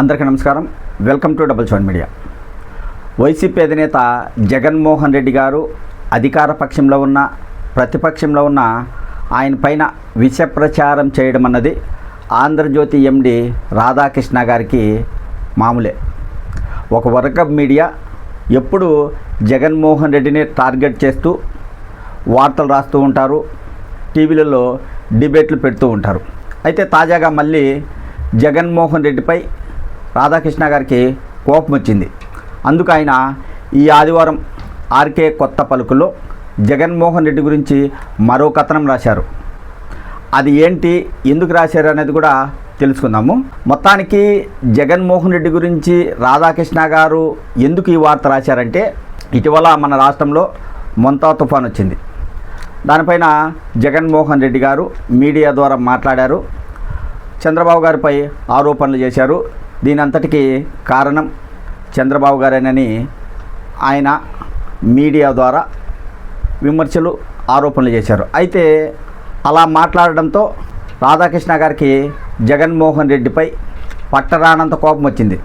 అందరికీ నమస్కారం. Welcome to double seven media. YCP అధినేత జగన్మోహన్ రెడ్డి గారు అధికార పక్షంలో ఉన్న ప్రతిపక్షంలో ఉన్న ఆయన పైన విష ప్రచారం చేయడం అన్నది ఆంధ్రజ్యోతి ఎండి రాధాకృష్ణ గారికి మామూలే. ఒక వర్గ మీడియా ఎప్పుడు జగన్మోహన్ రెడ్డిని టార్గెట్ చేస్తూ వార్తలు రాస్తూ ఉంటారు టీవీలలో డిబేట్లు పెడుతూ ఉంటారు. అయితే తాజాగా మళ్ళీ జగన్మోహన్ రెడ్డిపై రాధాకృష్ణ గారికి కోపం వచ్చింది అందుకు ఆయన ఈ ఆదివారం ఆర్కే కొత్త పలుకులో జగన్మోహన్ రెడ్డి గురించి మరో కథనం రాశారు. అది ఏంటి ఎందుకు రాశారు అనేది కూడా తెలుసుకుందాము. మొత్తానికి జగన్మోహన్ రెడ్డి గురించి రాధాకృష్ణ గారు ఎందుకు ఈ వార్త రాశారంటే ఇటీవల మన రాష్ట్రంలో మొంతా తుఫాన్ వచ్చింది దానిపైన జగన్మోహన్ రెడ్డి గారు మీడియా ద్వారా మాట్లాడారు. చంద్రబాబు గారిపై ఆరోపణలు చేశారు. దీని కారణం చంద్రబాబు గారేనని ఆయన మీడియా ద్వారా విమర్శలు ఆరోపణలు చేశారు. అయితే అలా మాట్లాడడంతో రాధాకృష్ణ గారికి జగన్మోహన్ రెడ్డిపై పట్టరానంత కోపం వచ్చింది.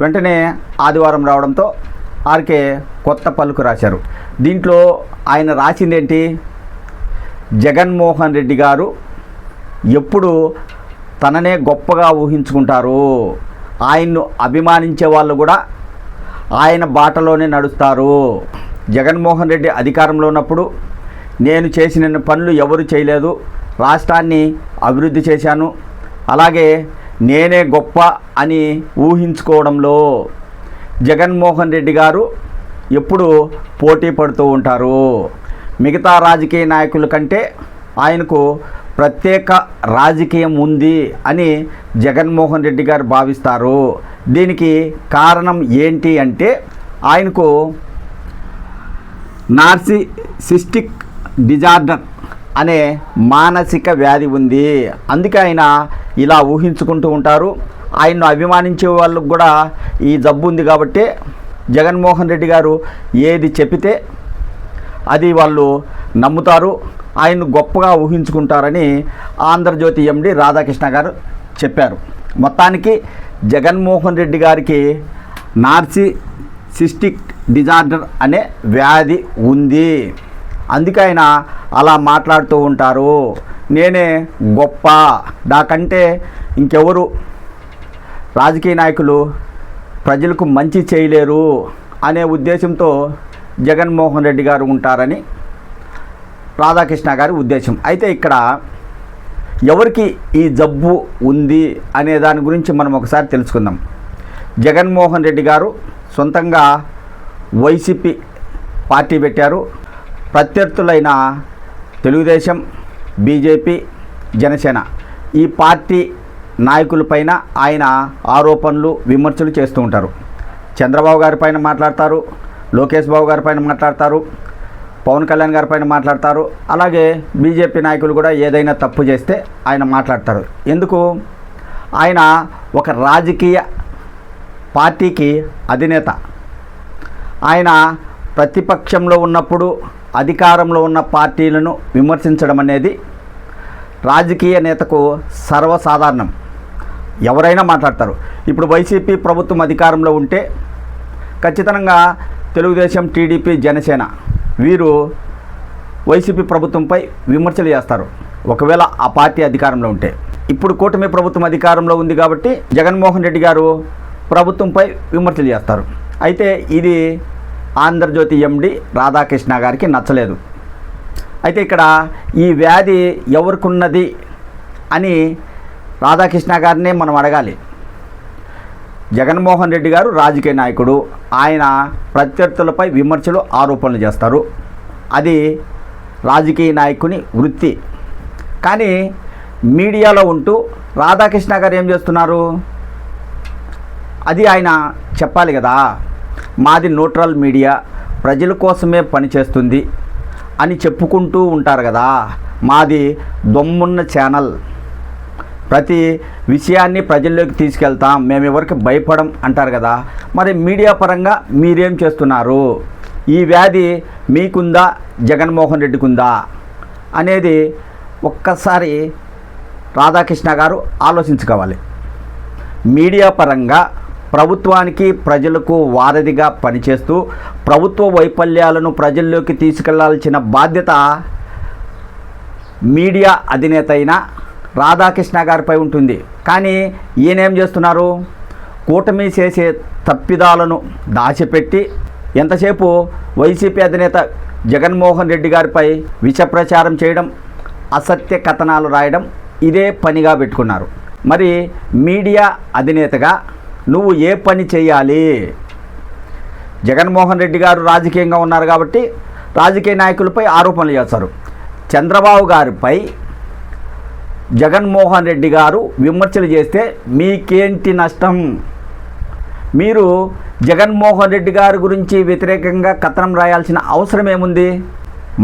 వెంటనే ఆదివారం రావడంతో ఆర్కే కొత్త పలుకు రాశారు. దీంట్లో ఆయన రాసిందేంటి? జగన్మోహన్ రెడ్డి గారు ఎప్పుడు తననే గొప్పగా ఊహించుకుంటారు. ఆయన్ను అభిమానించే వాళ్ళు కూడా ఆయన బాటలోనే నడుస్తారు. జగన్మోహన్ రెడ్డి అధికారంలో ఉన్నప్పుడు నేను చేసిన పనులు ఎవరు చేయలేదు. రాష్ట్రాన్ని అభివృద్ధి చేశాను. అలాగే నేనే గొప్ప అని ఊహించుకోవడంలో జగన్మోహన్ రెడ్డి గారు ఎప్పుడు పోటీ పడుతూ ఉంటారు. మిగతా రాజకీయ నాయకుల కంటే ఆయనకు ప్రత్యేక రాజకీయం ఉంది అని జగన్మోహన్ రెడ్డి గారు భావిస్తారు. దీనికి కారణం ఏంటి అంటే ఆయనకు నార్సిసిస్టిక్ డిజార్డర్ అనే మానసిక వ్యాధి ఉంది. అందుకే ఆయన ఇలా ఊహించుకుంటూ ఉంటారు. ఆయన్ను అభిమానించే వాళ్ళకు కూడా ఈ జబ్బు ఉంది కాబట్టి జగన్మోహన్ రెడ్డి గారు ఏది చెబితే అది వాళ్ళు నమ్ముతారు. ఆయన్ను గొప్పగా ఊహించుకుంటారని ఆంధ్రజ్యోతి ఎండి రాధాకృష్ణ గారు చెప్పారు. మొత్తానికి జగన్మోహన్ రెడ్డి గారికి నార్సిసిస్టిక్ డిజార్డర్ అనే వ్యాధి ఉంది. అందుకే ఆయన అలా మాట్లాడుతూ ఉంటారు. నేనే గొప్ప. నాకంటే ఇంకెవరు రాజకీయ నాయకులు ప్రజలకు మంచి చేయలేరు అనే ఉద్దేశంతో జగన్మోహన్ రెడ్డి గారు ఉంటారని రాధాకృష్ణ గారి ఉద్దేశం. అయితే ఇక్కడ ఎవరికి ఈ జబ్బు ఉంది అనే దాని గురించి మనం ఒకసారి తెలుసుకుందాం. జగన్మోహన్ రెడ్డి గారు సొంతంగా వైసీపీ పార్టీ పెట్టారు. ప్రత్యర్థులైన తెలుగుదేశం బీజేపీ జనసేన ఈ పార్టీ నాయకులపైన ఆయన ఆరోపణలు విమర్శలు చేస్తూ ఉంటారు. చంద్రబాబు గారి పైన మాట్లాడతారు లోకేష్ బాబు గారి పైన మాట్లాడతారు. పవన్ కళ్యాణ్ గారి పైన మాట్లాడతారు. అలాగే బీజేపీ నాయకులు కూడా ఏదైనా తప్పు చేస్తే ఆయన మాట్లాడతారు. ఎందుకు? ఆయన ఒక రాజకీయ పార్టీకి అధినేత. ఆయన ప్రతిపక్షంలో ఉన్నప్పుడు అధికారంలో ఉన్న పార్టీలను విమర్శించడం అనేది రాజకీయ నేతకు సర్వసాధారణం. ఎవరైనా మాట్లాడతారు. ఇప్పుడు వైసీపీ ప్రభుత్వం అధికారంలో ఉంటే ఖచ్చితంగా తెలుగుదేశం టీడీపీ జనసేన. వీరు వైసీపీ ప్రభుత్వంపై విమర్శలు చేస్తారు. ఒకవేళ ఆ పార్టీ అధికారంలో ఉంటే. ఇప్పుడు కూటమి ప్రభుత్వం అధికారంలో ఉంది కాబట్టి జగన్మోహన్ రెడ్డి గారు ప్రభుత్వంపై విమర్శలు చేస్తారు. అయితే ఇది ఆంధ్రజ్యోతి ఎండి రాధాకృష్ణ గారికి నచ్చలేదు. అయితే ఇక్కడ ఈ వ్యాధి ఎవరికున్నది అని రాధాకృష్ణ గారినే మనం అడగాలి. జగన్మోహన్ రెడ్డి గారు రాజకీయ నాయకుడు. ఆయన ప్రత్యర్థులపై విమర్శలు ఆరోపణలు చేస్తారు. అది రాజకీయ నాయకుని వృత్తి. కానీ మీడియాలో ఉంటూ రాధాకృష్ణ గారు ఏం చేస్తున్నారు? అది ఆయన చెప్పాలి కదా. మాది న్యూట్రల్ మీడియా. ప్రజల కోసమే పనిచేస్తుంది అని చెప్పుకుంటూ ఉంటారు కదా. మాది దొమ్మున్న ఛానల్. ప్రతి విషయాన్ని ప్రజల్లోకి తీసుకెళ్తాం మేము ఎవరికి భయపడం అంటారు కదా. మరి మీడియా పరంగా మీరేం చేస్తున్నారు? ఈ వ్యాధి మీకుందా? జగన్మోహన్ రెడ్డికి ఉందా అనేది ఒక్కసారి రాధాకృష్ణ గారు ఆలోచించుకోవాలి. మీడియా పరంగా ప్రభుత్వానికి ప్రజలకు వారధిగా పనిచేస్తూ ప్రభుత్వ వైఫల్యాలను ప్రజల్లోకి తీసుకెళ్ళాల్సిన బాధ్యత మీడియా అధినేత అయిన రాధాకృష్ణ గారిపై ఉంటుంది. కానీ ఈయనేం చేస్తున్నారు? కూటమి చేసే తప్పిదాలను దాచిపెట్టి ఎంతసేపు వైసీపీ అధినేత జగన్మోహన్ రెడ్డి గారిపై విష ప్రచారం చేయడం అసత్య కథనాలు రాయడం ఇదే పనిగా పెట్టుకున్నారు. మరి మీడియా అధినేతగా నువ్వు ఏ పని చేయాలి? జగన్మోహన్ రెడ్డి గారు రాజకీయంగా ఉన్నారు కాబట్టి రాజకీయ నాయకులపై ఆరోపణలు చేస్తారు. చంద్రబాబు గారిపై జగన్మోహన్ రెడ్డి గారు విమర్శలు చేస్తే మీకేంటి నష్టం? మీరు జగన్మోహన్ రెడ్డి గారి గురించి వ్యతిరేకంగా కథనం రాయాల్సిన అవసరం ఏముంది?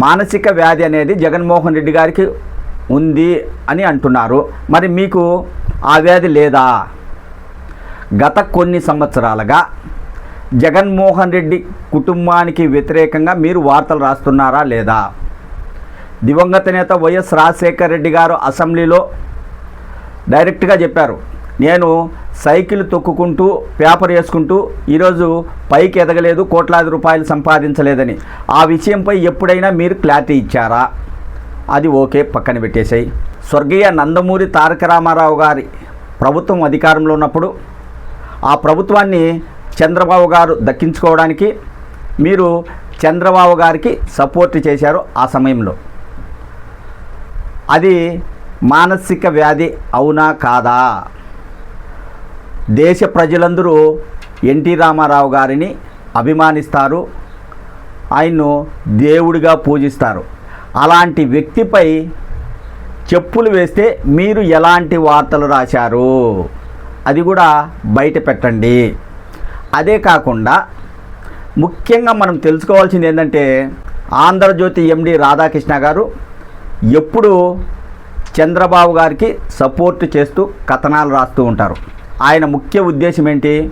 మానసిక వ్యాధి అనేది జగన్మోహన్ రెడ్డి గారికి ఉంది అని అంటున్నారు. మరి మీకు ఆ వ్యాధి లేదా? గత కొన్ని సంవత్సరాలుగా జగన్మోహన్ రెడ్డి కుటుంబానికి వ్యతిరేకంగా మీరు వార్తలు రాస్తున్నారా లేదా? దివంగత నేత వైఎస్ రాజశేఖర్ రెడ్డి గారు అసెంబ్లీలో డైరెక్ట్గా చెప్పారు. నేను సైకిల్ తొక్కుకుంటూ పేపర్ వేసుకుంటూ ఈరోజు పైకి ఎదగలేదు కోట్లాది రూపాయలు సంపాదించలేదని. ఆ విషయంపై ఎప్పుడైనా మీరు క్లారిటీ ఇచ్చారా? అది ఓకే పక్కన పెట్టేసాయి. స్వర్గీయ నందమూరి తారక రామారావు గారి ప్రభుత్వం అధికారంలో ఉన్నప్పుడు ఆ ప్రభుత్వాన్ని చంద్రబాబు గారు దక్కించుకోవడానికి మీరు చంద్రబాబు గారికి సపోర్ట్ చేశారు ఆ సమయంలో. అది మానసిక వ్యాధి అవునా కాదా? దేశ ప్రజలందరూ ఎన్టీ రామారావు గారిని అభిమానిస్తారు. ఆయన్ను దేవుడిగా పూజిస్తారు. అలాంటి వ్యక్తిపై చెప్పులు వేస్తే మీరు ఎలాంటి వార్తలు రాశారు? అది కూడా బయట పెట్టండి. అదే కాకుండా ముఖ్యంగా మనం తెలుసుకోవాల్సింది ఏంటంటే ఆంధ్రజ్యోతి ఎండి రాధాకృష్ణ గారు ఎప్పుడు చంద్రబాబు గారికి సపోర్ట్ చేస్తూ కథనాలు రాస్తూ ఉంటారు. ఆయన ముఖ్య ఉద్దేశం ఏంటి?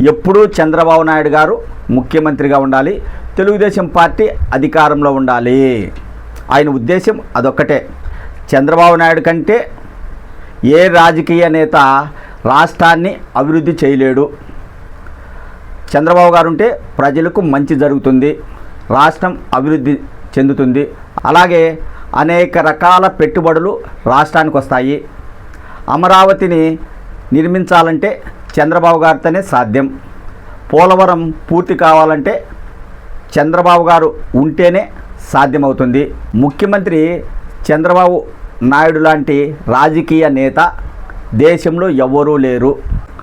ఎప్పుడూ చంద్రబాబు నాయుడు గారు ముఖ్యమంత్రిగా ఉండాలి తెలుగుదేశం పార్టీ అధికారంలో ఉండాలి. ఆయన ఉద్దేశం అదొక్కటే. చంద్రబాబు నాయుడు కంటే ఏ రాజకీయ నేత రాష్ట్రాన్ని అభివృద్ధి చేయలేడు. చంద్రబాబు గారు ఉంటే ప్రజలకు మంచి జరుగుతుంది రాష్ట్రం అభివృద్ధి చెందుతుంది. అలాగే అనేక రకాల పెట్టుబడులు రాష్ట్రానికి వస్తాయి. అమరావతిని నిర్మించాలంటే చంద్రబాబు గారితోనే సాధ్యం. పోలవరం పూర్తి కావాలంటే చంద్రబాబు గారు ఉంటేనే సాధ్యమవుతుంది. ముఖ్యమంత్రి చంద్రబాబు నాయుడు లాంటి రాజకీయ నేత దేశంలో ఎవరూ లేరు.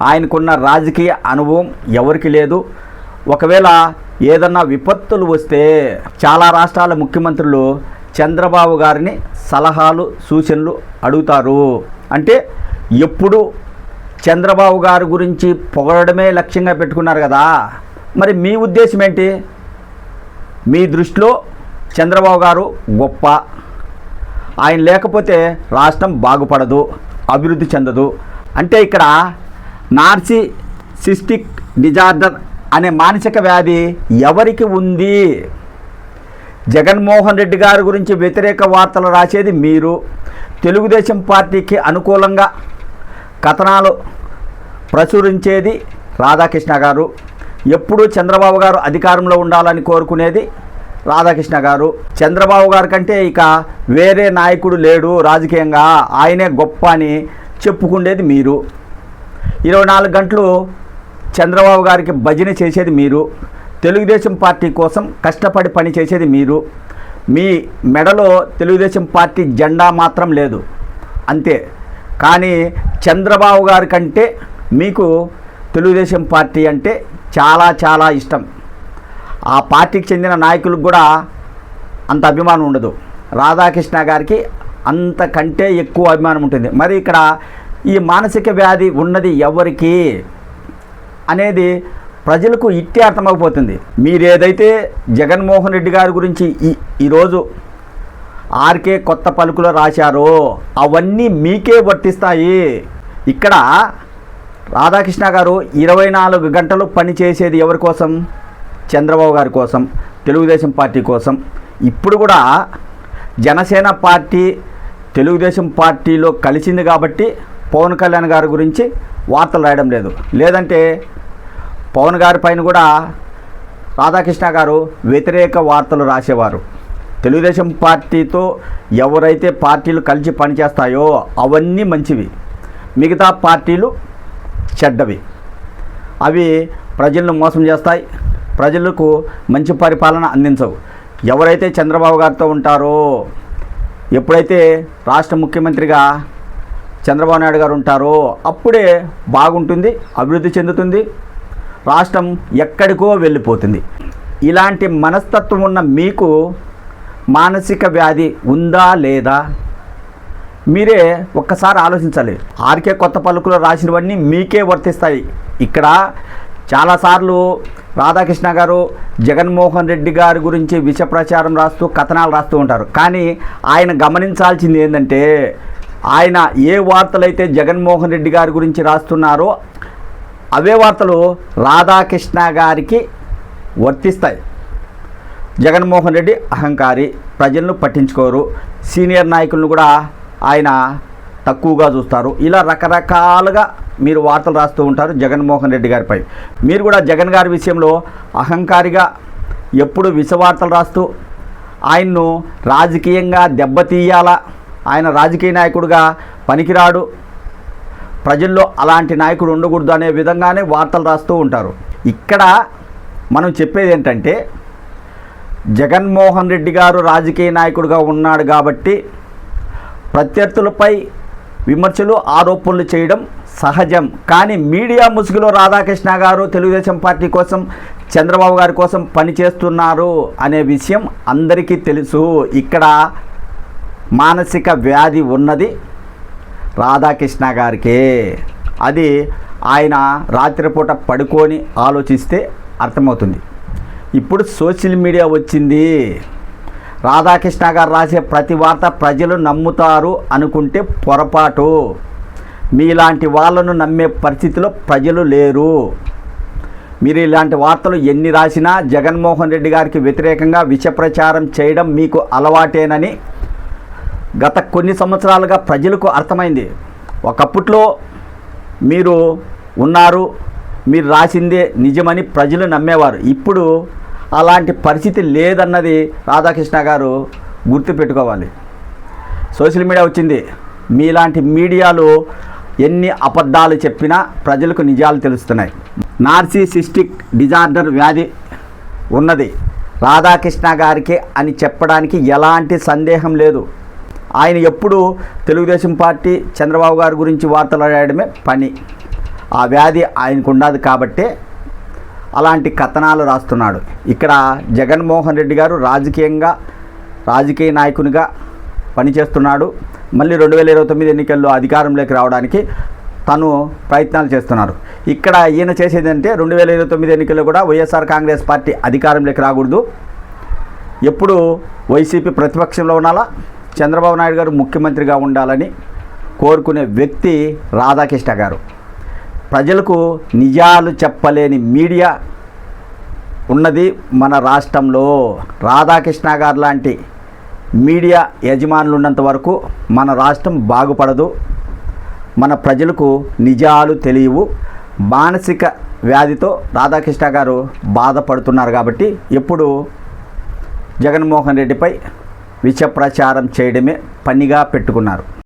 ఆయనకున్న రాజకీయ అనుభవం ఎవరికి లేదు. ఒకవేళ ఏదన్నా విపత్తులు వస్తే చాలా రాష్ట్రాల ముఖ్యమంత్రులు చంద్రబాబు గారిని సలహాలు సూచనలు అడుగుతారు. అంటే ఎప్పుడు చంద్రబాబు గారి గురించి పొగడమే లక్ష్యంగా పెట్టుకున్నారు కదా. మరి మీ ఉద్దేశం ఏంటి? మీ దృష్టిలో చంద్రబాబు గారు గొప్ప. ఆయన లేకపోతే రాష్ట్రం బాగుపడదు అభివృద్ధి చెందదు. అంటే ఇక్కడ నార్సి సిస్టిక్ డిజార్డర్ అనే మానసిక వ్యాధి ఎవరికి ఉంది? జగన్మోహన్ రెడ్డి గారి గురించి వ్యతిరేక వార్తలు రాసేది మీరు. తెలుగుదేశం పార్టీకి అనుకూలంగా కథనాలు ప్రచురించేది రాధాకృష్ణ గారు. ఎప్పుడూ చంద్రబాబు గారు అధికారంలో ఉండాలని కోరుకునేది రాధాకృష్ణ గారు. చంద్రబాబు గారి కంటే ఇక వేరే నాయకుడు లేడు రాజకీయంగా. ఆయనే గొప్ప అని చెప్పుకునేది మీరు. ఇరవై నాలుగు గంటలు చంద్రబాబు గారికి భజన చేసేది మీరు. తెలుగుదేశం పార్టీ కోసం కష్టపడి పని చేసేది మీరు. మీ మెడలో తెలుగుదేశం పార్టీ జెండా మాత్రం లేదు. అంతే. కానీ చంద్రబాబు గారి కంటే మీకు తెలుగుదేశం పార్టీ అంటే చాలా చాలా ఇష్టం. ఆ పార్టీకి చెందిన నాయకులకు కూడా అంత అభిమానం ఉండదు. రాధాకృష్ణ గారికి అంతకంటే ఎక్కువ అభిమానం ఉంటుంది. మరి ఇక్కడ ఈ మానసిక వ్యాధి ఉన్నది ఎవరికి అనేది ప్రజలకు ఇట్టే అర్థమైపోతుంది మీరేదైతే జగన్మోహన్ రెడ్డి గారి గురించి ఈ ఈరోజు ఆర్కే కొత్త పలుకులో రాశారో అవన్నీ మీకే వర్తిస్తాయి. ఇక్కడ రాధాకృష్ణ గారు ఇరవై నాలుగు గంటలు పనిచేసేది ఎవరి కోసం? చంద్రబాబు గారి కోసం తెలుగుదేశం పార్టీ కోసం. ఇప్పుడు కూడా జనసేన పార్టీ తెలుగుదేశం పార్టీలో కలిసింది కాబట్టి పవన్ కళ్యాణ్ గారి గురించి వార్తలు రాయడం లేదు. లేదంటే పవన్ గారి పైన కూడా రాధాకృష్ణ గారు వ్యతిరేక వార్తలు రాసేవారు. తెలుగుదేశం పార్టీతో ఎవరైతే పార్టీలు కలిసి పనిచేస్తాయో అవన్నీ మంచివి. మిగతా పార్టీలు చెడ్డవి. అవి ప్రజలను మోసం చేస్తాయి. ప్రజలకు మంచి పరిపాలన అందించవు. ఎవరైతే చంద్రబాబు గారితో ఉంటారో ఎప్పుడైతే రాష్ట్ర ముఖ్యమంత్రిగా చంద్రబాబు నాయుడు గారు ఉంటారో అప్పుడే బాగుంటుంది అభివృద్ధి చెందుతుంది. రాష్ట్రం ఎక్కడికో వెళ్ళిపోతుంది. ఇలాంటి మనస్తత్వం ఉన్న మీకు మానసిక వ్యాధి ఉందా లేదా? మీరే ఒక్కసారి ఆలోచించాలి. ఆర్కే కొత్త పలుకులు రాసినవన్నీ మీకే వర్తిస్తాయి. ఇక్కడ చాలాసార్లు రాధాకృష్ణ గారు జగన్మోహన్ రెడ్డి గారి గురించి విష ప్రచారం రాస్తూ కథనాలు రాస్తూ ఉంటారు. కానీ ఆయన గమనించాల్సింది ఏంటంటే ఆయన ఏ వార్తలైతే జగన్మోహన్ రెడ్డి గారి గురించి రాస్తున్నారో అవే వార్తలు రాధాకృష్ణ గారికి వర్తిస్తాయి. జగన్మోహన్ రెడ్డి అహంకారి ప్రజలను పట్టించుకోరు. సీనియర్ నాయకులను కూడా ఆయన తక్కువగా చూస్తారు. ఇలా రకరకాలుగా మీరు వార్తలు రాస్తూ ఉంటారు జగన్మోహన్ రెడ్డి గారిపై. మీరు కూడా జగన్ గారి విషయంలో అహంకారిగా ఎప్పుడు విషవార్తలు రాస్తూ ఆయన్ను రాజకీయంగా దెబ్బతీయాలా? ఆయన రాజకీయ నాయకుడిగా పనికిరాడు. ప్రజల్లో అలాంటి నాయకుడు ఉండకూడదు అనే విధంగానే వార్తలు రాస్తూ ఉంటారు. ఇక్కడ మనం చెప్పేది ఏంటంటే జగన్మోహన్ రెడ్డి గారు రాజకీయ నాయకుడిగా ఉన్నాడు కాబట్టి ప్రత్యర్థులపై విమర్శలు ఆరోపణలు చేయడం సహజం. కానీ మీడియా ముసుగులో రాధాకృష్ణ గారు తెలుగుదేశం పార్టీ కోసం చంద్రబాబు గారి కోసం పనిచేస్తున్నారు అనే విషయం అందరికీ తెలుసు. ఇక్కడ మానసిక వ్యాధి ఉన్నది. రాధాకృష్ణ గారికే. అది ఆయన రాత్రిపూట పడుకొని ఆలోచిస్తే అర్థమవుతుంది. ఇప్పుడు సోషల్ మీడియా వచ్చింది. రాధాకృష్ణ గారు రాసే ప్రతి వార్త ప్రజలు నమ్ముతారు అనుకుంటే పొరపాటు. మీలాంటి వాళ్ళను నమ్మే పరిస్థితిలో ప్రజలు లేరు. మీరు ఇలాంటి వార్తలు ఎన్ని రాసినా జగన్మోహన్ రెడ్డి గారికి వ్యతిరేకంగా విష ప్రచారం చేయడం మీకు అలవాటేనని గత కొన్ని సంవత్సరాలుగా ప్రజలకు అర్థమైంది. ఒకప్పట్లో మీరు ఉన్నారు మీరు రాసిందే నిజమని ప్రజలు నమ్మేవారు. ఇప్పుడు అలాంటి పరిస్థితి లేదన్నది రాధాకృష్ణ గారు గుర్తుపెట్టుకోవాలి. సోషల్ మీడియా వచ్చింది. మీలాంటి మీడియాలు ఎన్ని అబద్ధాలు చెప్పినా ప్రజలకు నిజాలు తెలుస్తున్నాయి. నార్సిసిస్టిక్ డిజార్డర్ వ్యాధి ఉన్నది. రాధాకృష్ణ గారికి అని చెప్పడానికి ఎలాంటి సందేహం లేదు. ఆయన ఎప్పుడు తెలుగుదేశం పార్టీ చంద్రబాబు గారి గురించి వార్తలు రాయడమే పని. ఆ వ్యాధి ఆయనకు ఉండదు కాబట్టే అలాంటి కథనాలు రాస్తున్నాడు. ఇక్కడ జగన్మోహన్ రెడ్డి గారు రాజకీయంగా రాజకీయ నాయకునిగా పనిచేస్తున్నాడు. మళ్ళీ రెండు వేల ఇరవై తొమ్మిది ఎన్నికల్లో అధికారంలోకి రావడానికి తను ప్రయత్నాలు చేస్తున్నారు. ఇక్కడ ఈయన చేసేది అంటే రెండు వేల ఇరవై తొమ్మిది ఎన్నికల్లో కూడా వైఎస్ఆర్ కాంగ్రెస్ పార్టీ అధికారంలోకి రాకూడదు. ఎప్పుడు వైసీపీ ప్రతిపక్షంలో ఉండాలా? చంద్రబాబు నాయుడు గారు ముఖ్యమంత్రిగా ఉండాలని కోరుకునే వ్యక్తి రాధాకృష్ణ గారు. ప్రజలకు నిజాలు చెప్పలేని మీడియా ఉన్నది మన రాష్ట్రంలో. రాధాకృష్ణ గారు లాంటి మీడియా యజమానులు ఉన్నంత వరకు మన రాష్ట్రం బాగుపడదు. మన ప్రజలకు నిజాలు తెలియవు. మానసిక వ్యాధితో రాధాకృష్ణ గారు బాధపడుతున్నారు కాబట్టి ఎప్పుడు జగన్మోహన్ రెడ్డిపై విష ప్రచారం చేయడమే పనిగా పెట్టుకున్నారు.